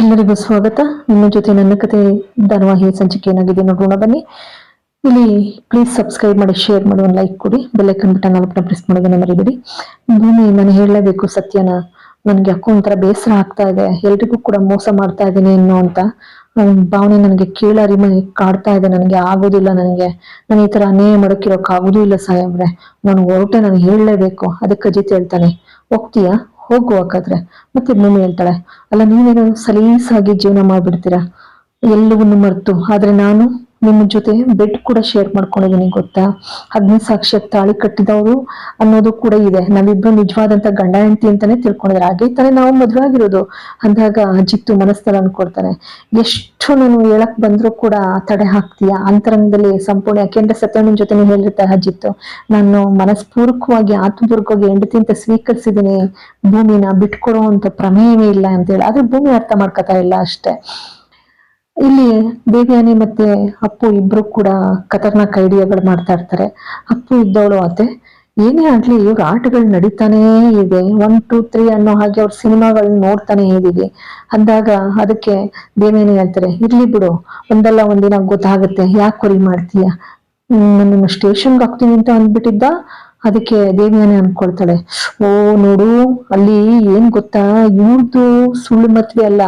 ಎಲ್ಲರಿಗೂ ಸ್ವಾಗತ. ನಿಮ್ಮ ಜೊತೆ ನನ್ನ ಕತೆ ಧಾರಾವಾಹಿ ಸಂಚಿಕೆ ಏನಾಗಿದೆ ನೋಡೋಣ ಬನ್ನಿ. ಇಲ್ಲಿ ಪ್ಲೀಸ್ ಸಬ್ಸ್ಕ್ರೈಬ್ ಮಾಡಿ ಶೇರ್ ಮಾಡಿ, ಒಂದು ಲೈಕ್ ಕೊಡಿ. ಬೆಲ್ಲೈಕನ್ ಬಟನ್ ಅಲ್ಪನ ಪ್ರೆಸ್ ಮಾಡೋದನ್ನ ಮರಿಬೇಡಿ. ಭೂಮಿ ನಾನು ಹೇಳಲೇಬೇಕು, ಸತ್ಯನ. ನನಗೆ ಯಾಕೋ ಒಂಥರ ಬೇಸರ ಆಗ್ತಾ ಇದೆ. ಎಲ್ರಿಗೂ ಕೂಡ ಮೋಸ ಮಾಡ್ತಾ ಇದ್ದೀನಿ ಅನ್ನೋ ಅಂತ ಭಾವನೆ ನನಗೆ ಕೀಳರಿಮೆ ಕಾಡ್ತಾ ಇದೆ. ನನಗೆ ಆಗೋದಿಲ್ಲ ನನಗೆ. ನಾನು ಈ ತರ ಅನ್ಯಾಯ ಮಾಡೋಕ್ಕಿರೋಕ್ ಆಗೋದೂ ಇಲ್ಲ ಸಾಹೇಬ್ರೆ. ನಾನು ಹೊರಟೆ ನಾನು ಹೇಳಲೇಬೇಕು. ಅದಕ್ಕೆ ಅಜಿತ್ ಹೇಳ್ತಾನೆ, ಹೋಗ್ತೀಯಾ? ಹೋಗು ಮತ್ತೆ ಭೂಮಿ ಹೇಳ್ತಾಳೆ ಅಲ್ಲ ನೀವೇನು ಸಲೀಸಾಗಿ ಜೀವನ ಮಾಡ್ಬಿಡ್ತೀರಾ? ಎಲ್ಲವನ್ನು ಮರೆತು. ಆದ್ರೆ ನಾನು ನಿಮ್ಮ ಜೊತೆ ಬೆಡ್ ಕೂಡ ಶೇರ್ ಮಾಡ್ಕೊಂಡಿದ್ದೀನಿ ಗೊತ್ತಾ? ಅಗ್ನಿ ಸಾಕ್ಷಿ ತಾಳಿ ಕಟ್ಟಿದವರು ಅನ್ನೋದು ಕೂಡ ಇದೆ. ನಾವಿಬ್ರು ನಿಜವಾದಂತ ಗಂಡ ಹೆಂಡತಿ ಅಂತಾನೆ ತಿಳ್ಕೊಂಡಿದ್ರೆ. ಹಾಗೆ ತಾನೇ ನಾವು ಮದುವೆ ಆಗಿರೋದು. ಅಂದಾಗ ಜಿತ್ತು ಮನಸ್ಸಲ್ಲಿ ಅನ್ಕೊಳ್ತಾನೆ, ಎಷ್ಟು ನಾನು ಹೇಳಕ್ ಬಂದ್ರು ಕೂಡ ತಡೆ ಹಾಕ್ತೀಯ? ಅಂತರಂಗದಲ್ಲಿ ಸಂಪೂರ್ಣ ಯಾಕೆಂದ್ರೆ ಸತ್ಯಣ್ಣನ ಜೊತೆ ಹೇಳಿರ್ತಾರೆ ಅಜಿತ್ತು ನಾನು ಮನಸ್ಪೂರ್ವಕವಾಗಿ ಆತ್ಮಪೂರ್ವಕವಾಗಿ ಹೆಂಡತಿ ಅಂತ ಸ್ವೀಕರಿಸಿದೀನಿ. ಭೂಮಿನ ಬಿಟ್ಕೊಡೋ ಅಂತ ಪ್ರಮೇಯವೇ ಇಲ್ಲ ಅಂತ ಹೇಳಿ ಆದ್ರೆ ಭೂಮಿ ಅರ್ಥ ಮಾಡ್ಕೊತಾ ಇಲ್ಲ ಅಷ್ಟೇ. ಇಲ್ಲಿ ದೇವ್ಯಾನಿ ಮತ್ತೆ ಅಪ್ಪು ಇಬ್ರು ಕೂಡ ಖತರ್ನಾಕ್ ಐಡಿಯಾಗಳು ಮಾಡ್ತಾ ಇರ್ತಾರೆ. ಅಪ್ಪು ಇದ್ದವಳು ಅತ್ತೆ ಏನೇ ಆಗ್ಲಿ ಇವ್ರ ಆಟಗಳು ನಡೀತಾನೆ ಇದೆ. ಒನ್ ಟೂ ತ್ರೀ ಅನ್ನೋ ಹಾಗೆ ಅವ್ರ ಸಿನಿಮಾಗಳನ್ನ ನೋಡ್ತಾನೆ ಇದೀವಿ. ಅಂದಾಗ ಅದಕ್ಕೆ ದೇವೇನೆ ಹೇಳ್ತಾರೆ, ಇರ್ಲಿ ಬಿಡು, ಒಂದಲ್ಲ ಒಂದಿನ ಗೊತ್ತಾಗುತ್ತೆ. ಯಾಕೆ ಕೊರಿ ಮಾಡ್ತೀಯ? ನನ್ನ ಸ್ಟೇಷನ್ಗೆ ಹಾಕ್ತೀನಿ ಅಂತ ಅಂದ್ಬಿಟ್ಟಿದ್ದ. ಅದಕ್ಕೆ ದೇವಿಯಾನೆ ಅನ್ಕೊಳ್ತಾಳೆ ಓ ನೋಡು, ಅಲ್ಲಿ ಏನ್ ಗೊತ್ತಾ? ಇವ್ರದ್ದು ಸುಳ್ಳು ಮದ್ವೆ ಅಲ್ಲ.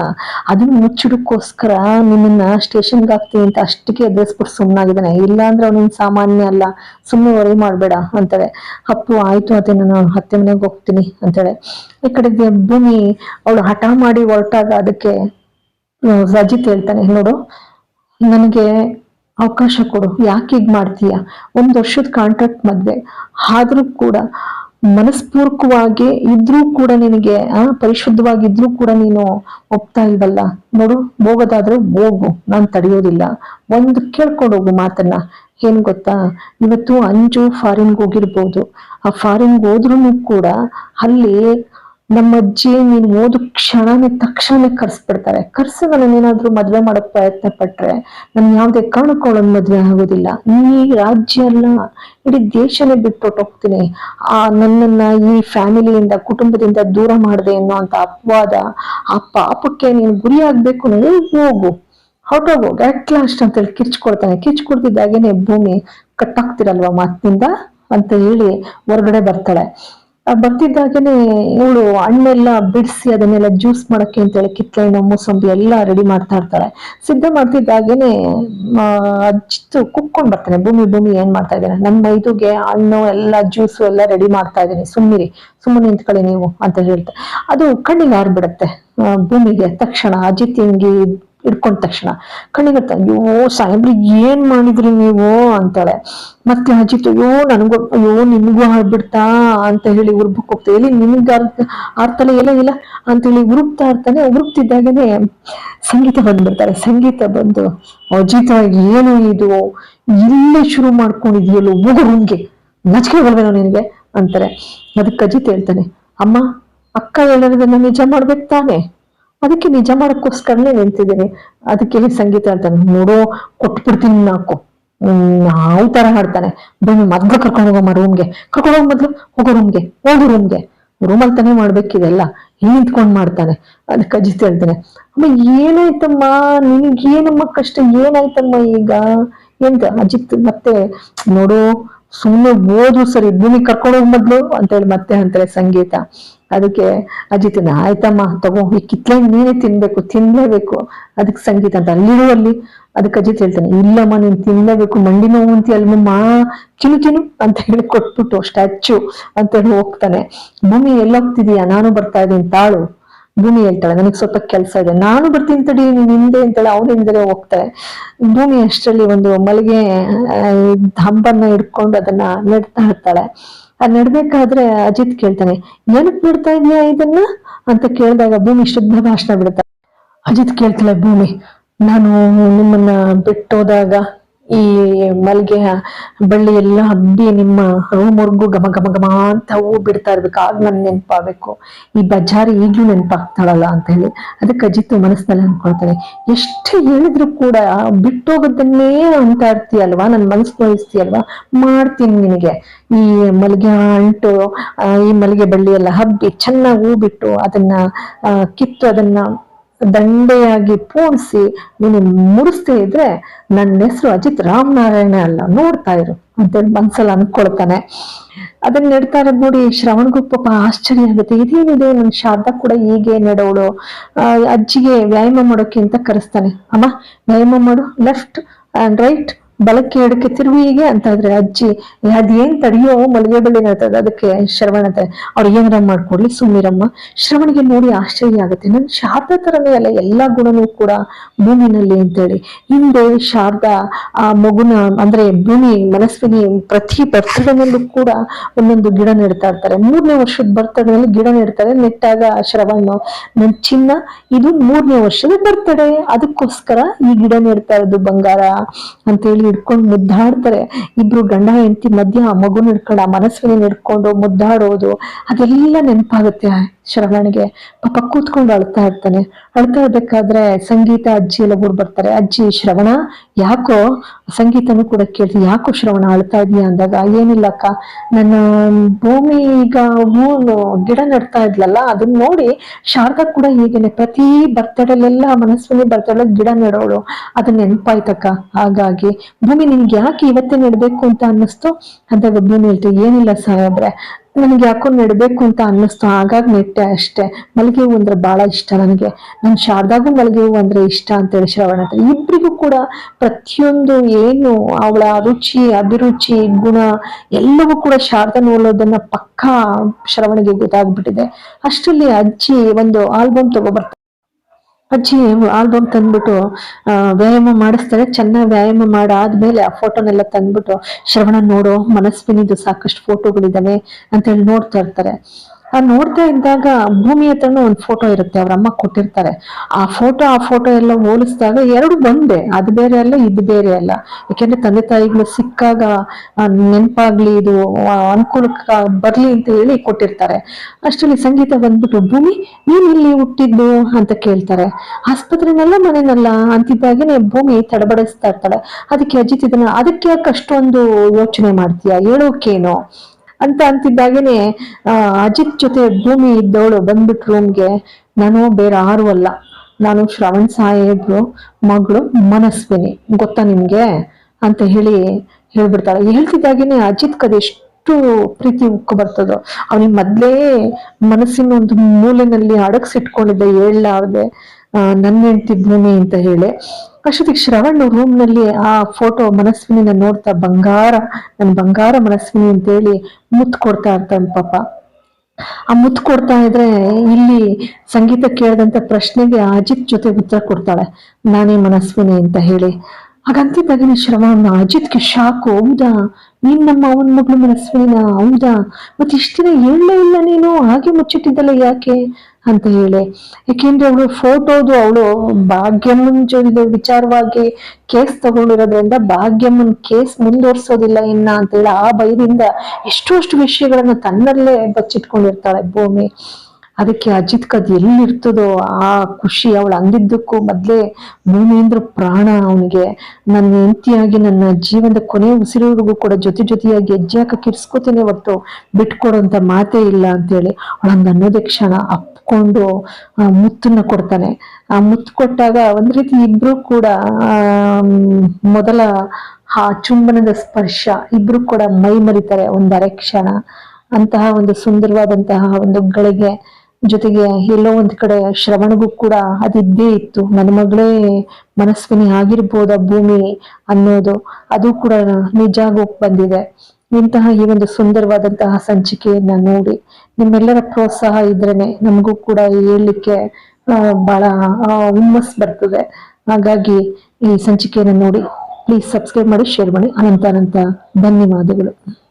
ಅದನ್ನ ಮುಚ್ಚಿಡಕ್ಕೋಸ್ಕರ ನಿಮ್ಮನ್ನ ಸ್ಟೇಷನ್ಗೆ ಹಾಕ್ತೀನಿ ಅಂತ ಅಷ್ಟಕ್ಕೆ ಎದುರಿಸ್ಬಿಟ್ಟು ಸುಮ್ಮನಾಗಿದ್ದಾನೆ ಇಲ್ಲ ಅಂದ್ರೆ ಅವನಿನ್ ಸಾಮಾನ್ಯ ಅಲ್ಲ. ಸುಮ್ಮನೆ ವರಿ ಮಾಡ್ಬೇಡ ಅಂತಾಳೆ. ಅಪ್ಪು, ಆಯ್ತು, ಅದೇ ನಾನು ಹತ್ತೆ ಮನೆಗೆ ಹೋಗ್ತೀನಿ ಅಂತಾಳೆ. ಈ ಕಡೆಗೆ ಭೂಮಿ ಅವಳು ಹಠ ಮಾಡಿ ಹೊರಟಾಗ ಅದಕ್ಕೆ ರಜಿತ್ ಹೇಳ್ತಾನೆ, ನೋಡು, ನನಗೆ ಅವಕಾಶ ಕೊಡು. ಯಾಕೆ ಹೀಗ್ ಮಾಡ್ತೀಯ? ಒಂದು ವರ್ಷದ ಕಾಂಟ್ರಾಕ್ಟ್ ಮದ್ವೆ. ಆದ್ರೂ ಕೂಡ ಮನಸ್ಪೂರ್ವಕವಾಗಿ ಇದ್ರೂ ಕೂಡ ನಿನಗೆ, ಆ, ಪರಿಶುದ್ಧವಾಗಿದ್ರೂ ಕೂಡ ನೀನು ಒಪ್ತಾ ಇಲ್ವಲ್ಲ? ನೋಡು, ಹೋಗೋದಾದ್ರೆ ಹೋಗು. ನಾನು ತಡೆಯೋದಿಲ್ಲ. ಒಂದು ಕೇಳ್ಕೊಂಡು ಹೋಗು ಮಾತನ್ನ. ಏನ್ ಗೊತ್ತಾ? ಇವತ್ತು ಅಂಜು ಫಾರಿನ್ಗೆ ಹೋಗಿರ್ಬೋದು. ಆ ಫಾರಿನ್ಗೆ ಹೋದ್ರೂ ಕೂಡ ಅಲ್ಲಿ ನಮ್ಮ ಅಜ್ಜಿ ನೀನ್ ಓದು ಕ್ಷಣನೇ ತಕ್ಷಣ ಕರ್ಸ್ಬಿಡ್ತಾರೆ. ಕರ್ಸಿದ ಏನಾದ್ರೂ ಮದ್ವೆ ಮಾಡಕ್ ಪ್ರಯತ್ನ ಪಟ್ರೆ ನನ್ ಯಾವ್ದೇ ಕಾರಣಕ್ಕೂ ಅವಳನ್ ಮದ್ವೆ ಆಗೋದಿಲ್ಲ. ಈ ರಾಜ್ಯ ಅಲ್ಲ ಇಡೀ ದೇಶನೇ ಬಿಟ್ಟು ಹೋಗ್ತೀನಿ. ಆ ನನ್ನನ್ನ ಈ ಫ್ಯಾಮಿಲಿಯಿಂದ, ಕುಟುಂಬದಿಂದ ದೂರ ಮಾಡಿದೆ ಅನ್ನೋ ಅಂತ ಅಪವಾದ ಆ ಪಾಪಕ್ಕೆ ನೀನ್ ಗುರಿ ಆಗ್ಬೇಕು ಅಂದ್ರೆ ಹೋಗು. ಹೊರಟೋಗು ಲಾಸ್ಟ್ ಅಂತ ಹೇಳಿ ಕಿರ್ಚ್ಕೊಳ್ತಾನೆ. ಕಿರ್ಚ್ಕೊಡ್ತಿದ್ದಾಗೇನೆ ಭೂಮಿ ಕಟ್ಟಾಗ್ತಿರಲ್ವಾ ಮಾತಿನಿಂದ? ಅಂತ ಹೇಳಿ ಹೊರಗಡೆ ಬರ್ತಾಳೆ. ಬರ್ತಿದ್ದಾಗೇನೆ ಇವಳು ಹಣ್ಣೆಲ್ಲ ಬಿಡಿಸಿ ಅದನ್ನೆಲ್ಲ ಜ್ಯೂಸ್ ಮಾಡಕ್ಕೆ ಅಂತೇಳಿ ಕಿತ್ತಳೆ ಮೂಸಂಬಿ ಎಲ್ಲ ರೆಡಿ ಮಾಡ್ತಾ ಇರ್ತಾಳೆ. ಸಿದ್ಧ ಮಾಡ್ತಿದ್ದಾಗೇನೆ ಅಜ್ಜಿತ್ತು ಕುಕ್ಕೊಂಡ್ ಬರ್ತಾನೆ. ಭೂಮಿ ಭೂಮಿ ಏನ್ ಮಾಡ್ತಾ ಇದ್ದಾನೆ? ನಮ್ಮ ಮೈದುಗೆ ಹಣ್ಣು ಎಲ್ಲ ಜ್ಯೂಸು ಎಲ್ಲ ರೆಡಿ ಮಾಡ್ತಾ ಇದ್ದೀನಿ. ಸುಮ್ಮಿರಿ ಸುಮ್ಮನೆ ನಿಂತ್ಕೊಳ್ಳಿ ನೀವು ಅಂತ ಹೇಳ್ತಾ. ಅದು ಕಣ್ಣಿಗೆ ಆರ್ಬಿಡತ್ತೆ ಆ, ಭೂಮಿಗೆ. ತಕ್ಷಣ ಅಜಿತ್ ಹಿಂಗೆ ಹಿಡ್ಕೊಂಡ ತಕ್ಷಣ ಕಣ್ಣಿಗೆ ಅಯ್ಯೋ, ಸಾಹೇಬ್ರಿ, ಏನ್ ಮಾಡಿದ್ರಿ ನೀವು? ಅಂತಾಳೆ. ಮತ್ತೆ ಅಜಿತ್, ಅಯ್ಯೋ, ನನಗೂ, ಅಯ್ಯೋ, ನಿಮ್ಗೂ ಆಗ್ಬಿಡ್ತಾ ಅಂತ ಹೇಳಿ ಉರ್ಬಕ್ ಹೋಗ್ತಾ, ಎಲ್ಲಿ ನಿನ್ಗೆ ಆಡ್ತಾಳೆ ಎಲ್ಲ ಇಲ್ಲ ಅಂತ ಹೇಳಿ ಉರುಪ್ತಾ ಇರ್ತಾನೆ. ಉರುಪ್ತಿದ್ದಾಗನೆ ಸಂಗೀತ ಬಂದ್ಬಿಡ್ತಾರೆ ಸಂಗೀತ ಬಂದು, ಅಜಿತ, ಏನು ಇದು? ಇಲ್ಲಿ ಶುರು ಮಾಡ್ಕೊಂಡಿದ್ಯಲ್ಲೋ, ಹೋಗು ರೂಮ್ಗೆ ನಾಚಿಕೆ ಬಲ್ವೇನೋ ನಿನಗೆ, ಅಂತಾರೆ. ಅದಕ್ಕೆ ಅಜಿತ್ ಹೇಳ್ತಾನೆ, ಅಮ್ಮ, ಅಕ್ಕ ಹೇಳೋದನ್ನ ನಿಜ ಮಾಡ್ಬೇಕು ತಾನೆ? ಅದಕ್ಕೆ ನಿಜ ಮಾಡಕ್ಕೋಸ್ಕರನೇ ನಿಂತಿದ್ದೀನಿ ಅದಕ್ಕೆ ಸಂಗೀತ ಹೇಳ್ತಾನೆ ನೋಡೋ ಕೊಟ್ಬಿಡ್ತೀನಿ ನಾಕು ನಾವು ತರ ಹಾಡ್ತಾನೆ. ಬನ್ನಿ ಮೊದ್ಲು ಕರ್ಕೊಂಡು ಹೋಗಮ್ಮ ರೂಮ್ಗೆ ಕರ್ಕೊಂಡು ಹೋಗೋ ಮೊದ್ಲು. ಹೋಗೋ ರೂಮ್ಗೆ ಹೋಗು ರೂಮ್ಗೆ ರೂಮಲ್ಲಿ ತಾನೇ ಮಾಡ್ಬೇಕಿದೆಲ್ಲ ಹಿಂಗ್ ನಿಂತ್ಕೊಂಡ್ ಮಾಡ್ತಾನೆ. ಅದಕ್ಕೆ ಅಜಿತ್ ಹೇಳ್ತಾನೆ, ಅಮ್ಮ, ಏನಾಯ್ತಮ್ಮ? ನಿನಗೇನಮ್ಮ ಕಷ್ಟ? ಏನಾಯ್ತಮ್ಮ ಈಗ? ಎಂತ ಅಜಿತ್ ಮತ್ತೆ, ನೋಡು ಸುಮ್ಮನೆ ಓದು ಸರಿ, ಭೂಮಿ ಕರ್ಕೊಂಡು ಹೋಗ್ ಮೊದ್ಲು ಅಂತ ಹೇಳಿ ಮತ್ತೆ ಅಂತಾರೆ ಸಂಗೀತ. ಅದಕ್ಕೆ ಅಜಿತನ, ಆಯ್ತಮ್ಮ, ತಗೋ, ಈ ಕಿತ್ಲೆ ನೀನೇ ತಿನ್ಬೇಕು, ತಿನ್ಲೇಬೇಕು. ಅದಕ್ಕೆ ಸಂಗೀತ ಅಂತ. ಅಲ್ಲಿರು ಅಲ್ಲಿ ಅದಕ್ಕೆ ಅಜಿತ್ ಹೇಳ್ತಾನೆ, ಇಲ್ಲಮ್ಮ, ನೀನ್ ತಿನ್ಲೇಬೇಕು, ಮಂಡಿ ನೋವು ಅಂತ ಅಲ್ಮಮ್ಮ ಚಿನು ಚಿನು ಅಂತ ಹೇಳಿ ಕೊಟ್ಬಿಟ್ಟು ಸ್ಟ್ಯಾಚು ಅಂತ ಹೇಳಿ ಹೋಗ್ತಾನೆ. ಭೂಮಿ ಎಲ್ಲೋಗ್ತಿದೀಯಾ? ನಾನು ಬರ್ತಾ ಇದ್ದೀನಿ, ತಾಳು. ಭೂಮಿ ಹೇಳ್ತಾಳೆ, ನನಗೆ ಸ್ವಲ್ಪ ಕೆಲಸ ಇದೆ. ನಾನು ಬರ್ತೀನಿ ತಡಿ, ನೀನ್ ಹಿಂದೆ ಅಂತೇಳಿ ಅವ್ನ ಹಿಂದೆ ಹೋಗ್ತಾಳೆ. ಭೂಮಿ ಅಷ್ಟರಲ್ಲಿ ಒಂದು ಮಲ್ಲಿಗೆ ಹಂಬನ್ನ ಹಿಡ್ಕೊಂಡು ಅದನ್ನ ನೆಡ್ತಾ ಇರ್ತಾಳೆ. ಅದ್ ನಡ್ಬೇಕಾದ್ರೆ ಅಜಿತ್ ಕೇಳ್ತಾನೆ, ಏನಕ್ ಬಿಡ್ತಾ ಇದೀಯಾ ಇದನ್ನ? ಅಂತ ಕೇಳಿದಾಗ ಭೂಮಿ ಶುದ್ಧ ಭಾಷಣ ಬಿಡ್ತಾಳೆ ಅಜಿತ್ ಕೇಳ್ತಾಳೆ, ಭೂಮಿ, ನಾನು ನಿಮ್ಮನ್ನ ಬಿಟ್ಟೋದಾಗ ಈ ಮಲ್ಗೆ ಬಳ್ಳಿ ಎಲ್ಲ ಹಬ್ಬಿ ನಿಮ್ಮ ರೂಮ್ವರೆಗೂ ಘಮ ಘಮ ಗಮ ಅಂತ ಹೂ ಬಿಡ್ತಾ ಇರ್ಬೇಕು. ಆಗ ನನ್ ನೆನ್ಪಾಗ್ಬೇಕು. ಈ ಬಜಾರಿ ಈಗ್ಲೂ ನೆನ್ಪಾಗ್ತಾಳಲ್ಲ ಅಂತ ಹೇಳಿ. ಅದಕ್ಕೆ ಅಜಿತ್ ಮನಸ್ಸಿನಲ್ಲಿ ಅನ್ಕೊಳ್ತಾನೆ ಎಷ್ಟು ಹೇಳಿದ್ರು ಕೂಡ ಬಿಟ್ಟೋಗೋದನ್ನೇ ಅಂತ ಇರ್ತೀಯಲ್ವಾ? ನನ್ ಮನಸ್ಸು ನೋಯಿಸ್ತೀಯಲ್ವಾ ಮಾಡ್ತೀನಿ ನಿನಗೆ. ಈ ಮಲ್ಲಿಗೆ ಅಂಟು ಈ ಮಲ್ಲಿಗೆ ಬಳ್ಳಿ ಎಲ್ಲ ಹಬ್ಬಿ ಚೆನ್ನಾಗಿ ಹೂ ಬಿಟ್ಟು ಅದನ್ನ ಕಿತ್ತು ಅದನ್ನ ದಂಡೆಯಾಗಿ ಪೋಣಿಸಿ ನೀನು ಮುಡಿಸ್ತೇ ಇದ್ರೆ ನನ್ನ ಹೆಸರು ಅಜಿತ್ ರಾಮನಾರಾಯಣ ಅಲ್ಲ, ನೋಡ್ತಾ ಇರು. ಅಂತೇಳಿ ಮನ್ಸಲ್ಲಿ ಅನ್ಕೊಳ್ತಾನೆ ಅದನ್ನ ನೆಡ್ತಾ ಇರೋದ್ ನೋಡಿ, ಶ್ರವಣ್ಗೂ ಪಾಪ ಆಶ್ಚರ್ಯ ಆಗುತ್ತೆ. ಇದೇನಿದೆ? ನನ್ ಶಾರದಾ ಕೂಡ ಹೀಗೆ ನೆಡೋಳು. ಅಜ್ಜಿಗೆ ವ್ಯಾಯಾಮ ಮಾಡೋಕೆ ಅಂತ ಕರೆಸ್ತಾನೆ. ಅಮ್ಮ, ವ್ಯಾಯಾಮ ಮಾಡು. ಲೆಫ್ಟ್ ಅಂಡ್ ರೈಟ್ ಬಲಕ್ಕೆ ಎಡಕ್ಕೆ ತಿರುವಿ ಹೀಗೆ ಅಂತ ಇದ್ರೆ ಅಜ್ಜಿ ಅದೇನ್ ತಡಿಯೋ ಮಲಗೆ ಬಳ್ಳಿ ಹೇಳ್ತದೆ ಅದಕ್ಕೆ ಶ್ರವಣ ಅಂತ ಅವ್ರು ಏನಾರ ಮಾಡ್ಕೊಡ್ಲಿ ಸುಮ್ಮಿರಮ್ಮ ಶ್ರವಣಿಗೆ ನೋಡಿ ಆಶ್ಚರ್ಯ ಆಗುತ್ತೆ. ನನ್ ಶಾರದಾ ತರನೇ ಅಲ್ಲ, ಎಲ್ಲಾ ಗುಣನೂ ಕೂಡ ಭೂಮಿನಲ್ಲಿ ಅಂತೇಳಿ ಹಿಂದೆ ಶಾರ್ದ, ಆ ಮಗುನ, ಅಂದ್ರೆ ಭೂಮಿ ಮನಸ್ವಿನಿ ಪ್ರತಿ ಬರ್ತಡೇನಲ್ಲೂ ಕೂಡ ಒಂದೊಂದು ಗಿಡ ನೆಡ್ತಾ ಇರ್ತಾರೆ. ಮೂರನೇ ವರ್ಷದ ಬರ್ತಡೇನಲ್ಲಿ ಗಿಡ ನೆಡ್ತಾರೆ, ನೆಟ್ಟಾಗ ಶ್ರವಣ, ನನ್ ಚಿನ್ನ, ಇದು ಮೂರನೇ ವರ್ಷದ ಬರ್ತಡೇ. ಅದಕ್ಕೋಸ್ಕರ ಈ ಗಿಡ ನೆಡ್ತಾ ಇರೋದು ಬಂಗಾರ ಅಂತೇಳಿ ಹಿಡ್ಕೊಂಡು ಮುದ್ದಾಡ್ತಾರೆ. ಇಬ್ರು ಗಂಡ ಹೆಂಡತಿ ಮಧ್ಯ ಮಗು ಮಗುನ ಮನಸ್ವಿನಿ ಹಿಡ್ಕೊಂಡು ಮುದ್ದಾಡೋದು ಅದೆಲ್ಲ ನೆನಪಾಗುತ್ತೆ. ಶ್ರವಣಿಗೆ ಪಾಪ ಕೂತ್ಕೊಂಡು ಅಳ್ತಾ ಇರ್ತಾನೆ. ಅಳ್ತಾ ಇರ್ಬೇಕಾದ್ರೆ ಸಂಗೀತ ಅಜ್ಜಿ ಎಲ್ಲ ಊರ್ ಬರ್ತಾರೆ. ಅಜ್ಜಿ, ಶ್ರವಣ, ಯಾಕೋ ಸಂಗೀತನೂ ಕೂಡ ಕೇಳ್ತಿ, ಯಾಕೋ ಶ್ರವಣ ಅಳ್ತಾ ಇದೀಯ? ಅಂದಾಗ, ಏನಿಲ್ಲ ಅಕ್ಕ, ನನ್ನ ಭೂಮಿ ಈಗ ಹೂ ಗಿಡ ನೆಡ್ತಾ ಇದ್ಲಲ್ಲ ಅದನ್ನ ನೋಡಿ ಶಾರದಾ ಕೂಡ ಹೀಗೇನೆ ಪ್ರತಿ ಬರ್ತಡಲ್ಲೆಲ್ಲ ಮನಸ್ಸಲ್ಲಿ ಬರ್ತಡಲ್ಲ ಗಿಡ ನೆಡೋಳು. ಅದನ್ನ ನೆನ್ಪಾಯ್ತಕ್ಕ, ಹಾಗಾಗಿ ಭೂಮಿ ನಿನ್ಗೆ ಯಾಕೆ ಇವತ್ತೇ ನೆಡ್ಬೇಕು ಅಂತ ಅನ್ನಿಸ್ತು? ಅಂದಾಗ ಭೂಮಿ ಹೇಳ್ತು, ಏನಿಲ್ಲ ಸಾಹೇಬ್ರೆ ನನಗೆ ಯಾಕೋ ನೆಡ್ಬೇಕು ಅಂತ ಅನ್ನಿಸ್ತು. ಹಾಗಾಗಿ ನೆಟ್ಟೆ ಅಷ್ಟೇ. ಮಲ್ಲಿಗೆ ಹೂವು ಅಂದ್ರೆ ಬಹಳ ಇಷ್ಟ ನನಗೆ. ನನ್ ಶಾರದಾಗೂ ಮಲ್ಲಿಗೆ ಹೂವು ಅಂದ್ರೆ ಇಷ್ಟ ಅಂತೇಳಿ ಶ್ರವಣ ಅಂತ ಇಬ್ಬರಿಗೂ ಕೂಡ ಪ್ರತಿಯೊಂದು ಏನು ಅವಳ ರುಚಿ, ಅಭಿರುಚಿ, ಗುಣ ಎಲ್ಲವೂ ಕೂಡ ಶಾರದಾ ನೋಡೋದನ್ನ ಪಕ್ಕಾ ಶ್ರವಣಿಗೆ ಗೊತ್ತಾಗ್ಬಿಟ್ಟಿದೆ. ಅಷ್ಟರಲ್ಲಿ ಅಜ್ಜಿ ಒಂದು ಆಲ್ಬಮ್ ತಗೊಬರ್ತಾರೆ ಅಜ್ಜಿ ಆಲ್ಬಮ್ ತಂದ್ಬಿಟ್ಟು ವ್ಯಾಯಾಮ ಮಾಡಿಸ್ತಾರೆ, ಚೆನ್ನಾಗಿ ವ್ಯಾಯಾಮ ಮಾಡಾದ್ಮೇಲೆ ಆ ಫೋಟೋನೆಲ್ಲ ತಂದ್ಬಿಟ್ಟು, ಶ್ರವಣ ನೋಡು, ಮನಸ್ವಿನಿದು ಸಾಕಷ್ಟು ಫೋಟೋಗಳಿದಾವೆ ಅಂತ ಹೇಳಿ ನೋಡ್ತಾ ಇರ್ತಾರೆ. ನೋಡ್ತಾ ಇದ್ದಾಗ ಭೂಮಿ ಹತ್ರನೂ ಒಂದು ಫೋಟೋ ಇರುತ್ತೆ, ಅವ್ರ ಅಮ್ಮ ಕೊಟ್ಟಿರ್ತಾರೆ. ಆ ಫೋಟೋ ಆ ಫೋಟೋ ಎಲ್ಲ ಹೋಲಿಸಿದಾಗ ಎರಡು ಒಂದೇ ಅದು ಬೇರೆ ಅಲ್ಲ, ಇದು ಬೇರೆ ಅಲ್ಲ. ಯಾಕೆಂದ್ರೆ ತಂದೆ ತಾಯಿಗಳು ಸಿಕ್ಕಾಗ ನೆನಪಾಗ್ಲಿ, ಇದು ಅನುಕೂಲಕ್ಕೆ ಬರ್ಲಿ ಅಂತ ಹೇಳಿ ಕೊಟ್ಟಿರ್ತಾರೆ. ಅಷ್ಟರಲ್ಲಿ ಸಂಗೀತ ಬಂದ್ಬಿಟ್ಟು, ಭೂಮಿ, ನೀನ್ ಇಲ್ಲಿ ಹುಟ್ಟಿದ್ದು ಅಂತ ಕೇಳ್ತಾರೆ. ಆಸ್ಪತ್ರೆನಲ್ಲ, ಮನೆನಲ್ಲ ಅಂತಿದ್ದಾಗೇನೆ ಭೂಮಿ ತಡಬಡಿಸ್ತಾ ಇರ್ತಾಳೆ. ಅದಕ್ಕೆ ಅಜಿತ್ ಇದನ್ನ, ಅದಕ್ಕೆ ಯಾಕೆ ಅಷ್ಟೊಂದು ಯೋಚನೆ ಮಾಡ್ತೀಯ? ಹೇಳೋಕೇನು? ಅಂತ ಅಂತಿದ್ದಾಗೇನೆ ಅಜಿತ್ ಜೊತೆ ಭೂಮಿ ಇದ್ದವಳು ಬಂದ್ಬಿಟ್ಟು ರೂಮ್ಗೆ. ನಾನು ಬೇರೆ ಯಾರು ಅಲ್ಲ. ನಾನು ಶ್ರವಣ್ ಸಾಹೇಬ್ರು, ಮಗಳು ಮನಸ್ವಿನಿ. ಗೊತ್ತಾ ನಿಮ್ಗೆ? ಅಂತ ಹೇಳಿ ಹೇಳ್ಬಿಡ್ತಾಳೆ. ಹೇಳ್ತಿದ್ದಾಗೇನೆ ಅಜಿತ್ ಕದೆಷ್ಟು ಪ್ರೀತಿ ಉಕ್ಕು ಬರ್ತದೋ. ಅವನಿಗೆ ಮೊದ್ಲೇ ಮನಸ್ಸಿನ ಒಂದು ಮೂಲೆನಲ್ಲಿ ಅಡಗಿಸಿಟ್ಕೊಂಡಿದ್ದೆ ಹೇಳಲಾರ್ದೆ ನನ್ನ ಹೆಂಡತಿ ಭೂಮಿ ಅಂತ ಹೇಳಿ. ಅಷ್ಟೊತ್ತಿಗೆ ಶ್ರವಣ್ ರೂಮ್ನಲ್ಲಿ ಆ ಫೋಟೋ ಮನಸ್ವಿನಿನ ನೋಡ್ತಾ ಬಂಗಾರ, ನನ್ ಬಂಗಾರ ಮನಸ್ವಿನಿ ಅಂತ ಹೇಳಿ ಮುತ್ತು ಕೊಡ್ತಾ ಇರ್ತಾನೆ ಪಾಪ. ಆ ಮುತ್ತು ಕೊಡ್ತಾ ಇದ್ರೆ ಇಲ್ಲಿ ಸಂಗೀತ ಕೇಳಿದಂತ ಪ್ರಶ್ನೆಗೆ ಅಜಿತ್ ಜೊತೆ ಉತ್ತರ ಕೊಡ್ತಾಳೆ. ನಾನೇ ಮನಸ್ವಿನಿ ಅಂತ ಹೇಳಿ. ಹಾಗಂತಿದ್ದಾಗನೇ ಶ್ರವಣ ಅಜಿತ್ಗೆ ಶಾಕು, ಹೌದಾ? ನೀನ್ ನಮ್ಮ ಅವನ ಮಗಳು ಮನಸ್ವಿನ? ಹೌದಾ? ಮತ್ತೆ ಇಷ್ಟು ದಿನ ಹೇಳಲೇ ಇಲ್ಲ ನೀನು, ಹಾಗೆ ಮುಚ್ಚಿಟ್ಟಿದ್ದಲ್ಲ ಯಾಕೆ? ಅಂತ ಹೇಳಿ. ಯಾಕೆಂದ್ರೆ ಅವಳು ಫೋಟೋದು ಅವಳು ಭಾಗ್ಯಮ್ಮನ್ ಜೊತೆ ವಿಚಾರವಾಗಿ ಕೇಸ್ ತಗೊಂಡಿರೋದ್ರಿಂದ ಭಾಗ್ಯಮ್ಮನ್ ಕೇಸ್ ಮುಂದುವರ್ಸೋದಿಲ್ಲ ಇನ್ನ ಅಂತ ಹೇಳಿ ಆ ಭಯದಿಂದ ಎಷ್ಟೋ ಅಷ್ಟು ವಿಷಯಗಳನ್ನ ತನ್ನಲ್ಲೇ ಬಚ್ಚಿಟ್ಕೊಂಡಿರ್ತಾಳೆ ಭೂಮಿ. ಅದಕ್ಕೆ ಅಜಿತ್ ಕದ್ ಎಲ್ಲಿರ್ತದೋ ಆ ಖುಷಿ ಅವಳು ಅಂದಿದ್ದಕ್ಕೂ ಮೊದಲೇ ಭೂಮೇಂದ್ರ ಪ್ರಾಣ ಅವನಿಗೆ. ನನ್ನ ಹೆಂಡತಿಯಾಗಿ ನನ್ನ ಜೀವನದ ಕೊನೆ ಉಸಿರುವರೆಗೂ ಕೂಡ ಜೊತೆ ಜೊತೆಯಾಗಿ ಹೆಜ್ಜೆ ಹಾಕಕ್ಕೆ ಇರ್ಸ್ಕೊತೇನೆ ಹೊರ್ತು ಬಿಟ್ಕೊಡೋಂತ ಮಾತೇ ಇಲ್ಲ ಅಂತೇಳಿ ಅವಳಂದ್ ಅನ್ನೋದೇ ಕ್ಷಣ ಅಪ್ಕೊಂಡು ಮುತ್ತನ್ನ ಕೊಡ್ತಾನೆ. ಆ, ಮುತ್ತು ಕೊಟ್ಟಾಗ ಒಂದ್ ರೀತಿ ಇಬ್ರು ಕೂಡ ಮೊದಲ ಆ ಚುಂಬನದ ಸ್ಪರ್ಶ ಇಬ್ರು ಕೂಡ ಮೈ ಮರಿತಾರೆ ಒಂದು ಅರೆ ಕ್ಷಣ. ಅಂತಹ ಒಂದು ಸುಂದರವಾದಂತಹ ಒಂದು ಗಳಿಗೆ ಜೊತೆಗೆ ಎಲ್ಲೋ ಒಂದ್ ಕಡೆ ಶ್ರವಣಗೂ ಕೂಡ ಅದಿದ್ದೇ ಇತ್ತು. ನನ್ನ ಮಗಳೇ ಮನಸ್ವಿನಿ ಆಗಿರ್ಬೋದ ಭೂಮಿ ಅನ್ನೋದು? ಅದು ಕೂಡ ನಿಜ ಆಗೋಕ್ ಬಂದಿದೆ. ಇಂತಹ ಈ ಒಂದು ಸುಂದರವಾದಂತಹ ಸಂಚಿಕೆಯನ್ನ ನೋಡಿ ನಿಮ್ಮೆಲ್ಲರ ಪ್ರೋತ್ಸಾಹ ಇದ್ರೇನೆ ನಮಗೂ ಕೂಡ ಹೇಳಲಿಕ್ಕೆ ಬಹಳ ಹುಮ್ಮಸ್ ಬರ್ತದೆ. ಹಾಗಾಗಿ ಈ ಸಂಚಿಕೆಯನ್ನ ನೋಡಿ ಪ್ಲೀಸ್ ಸಬ್ಸ್ಕ್ರೈಬ್ ಮಾಡಿ ಶೇರ್ ಮಾಡಿ. ಅನಂತ ಅನಂತ ಧನ್ಯವಾದಗಳು.